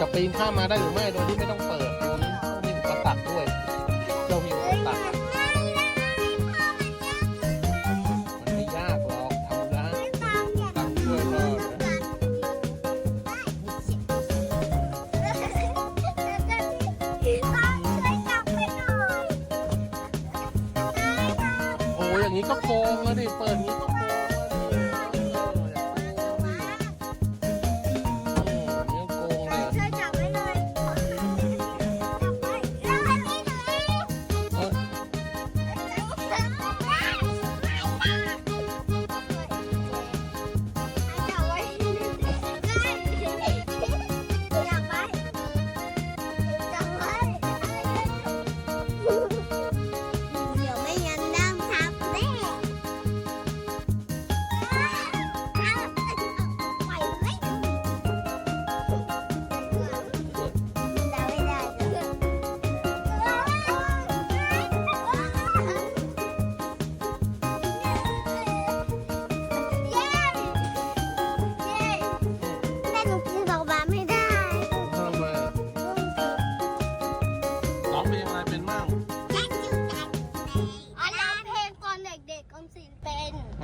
จะปีนข้ามมาได้หรือไม่โดยที่ไม่ต้องเปิดตรงนี้มีอุปสรรคด้วย เรามีอุปสรรคมันไม่ยากหรอกทำได้ตั้งช่วยก็นะโอ้ยอย่างนี้ก็โกงแล้วดิเปิดอย่างนี้ก็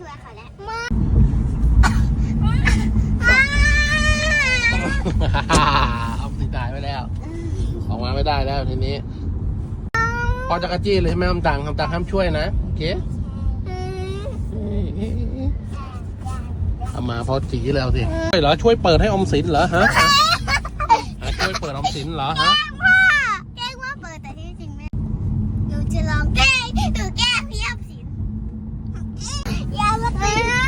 ช่วยเขาแล้วมาเอาติดตายไปแล้ว ออกมาไม่ได้แล้วทีนี้พอจะกระจี้เลยใช่ไหมคำตังคำตังห้ามช่วยนะโอเคเอามาพอจีแล้วสิช่วยเหรอช่วยเปิดให้ออมสินเหรอฮะฮะฮะช่วยเปิดออมสินเหรอฮะ พ่อแกล้งว่าเปิดแต่ที่จริงไม่หนูจะลองแกล้งหนูแกล้งพี่ยอมสินอย่ามาตีนะ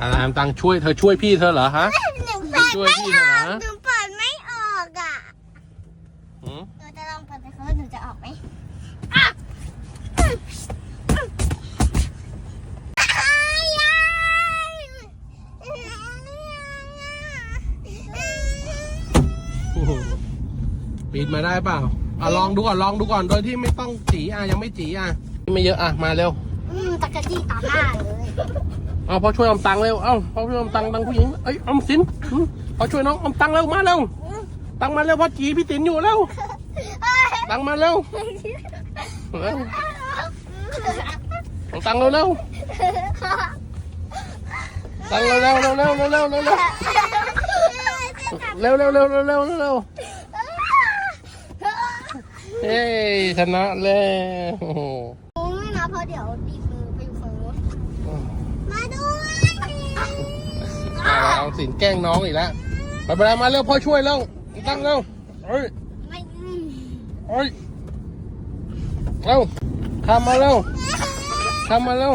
อะไรคำตังช่วยเธอช่วยพี่เธอเหรอฮะ หนูเปิดช่วยไม่พี่อหน่ออยกนะหนูเปิดไม่ออกอะหืมหนูจะลองเปิดไปเขาหนูจะออกไหมอ้ายยายปีนมาได้เปล่าอะลองดูก่อนลองดูก่อนโดยที่ไม่ต้องจีอะยังไม่จีอะ ไม่เยอะอะมาเร็วอืมตะกะจี้ตามหน้าเลยเอาพอช่วยอมตังเร็วเอ้าพอช่วยอมตังตังผู้หญิงเอ้ยอมสินหืมพอช่วยน้องอมตังเร็วมาเร็วตังมาเร็วพอจีพี่ติ๋นอยู่เร็วตังมาเร็วเร็วเอาตังเร็วเร็วตังเร็วเร็วเร็วเร็วเร็วเร็วเร็วเร็วเร็วเร็วเร็วเร็วเร็วเร็วเฮ้ยชนะแล้ว เดี๋ยวดีมือไปอยู่งมาด้วยเอาสินแกล้งน้องอีกแล้วไปไปมาเร็วพ่อช่วยเร็วตั้งเร็วเฮ้ยเฮ้ยเร็วทำมาเร็วทำมาเร็ว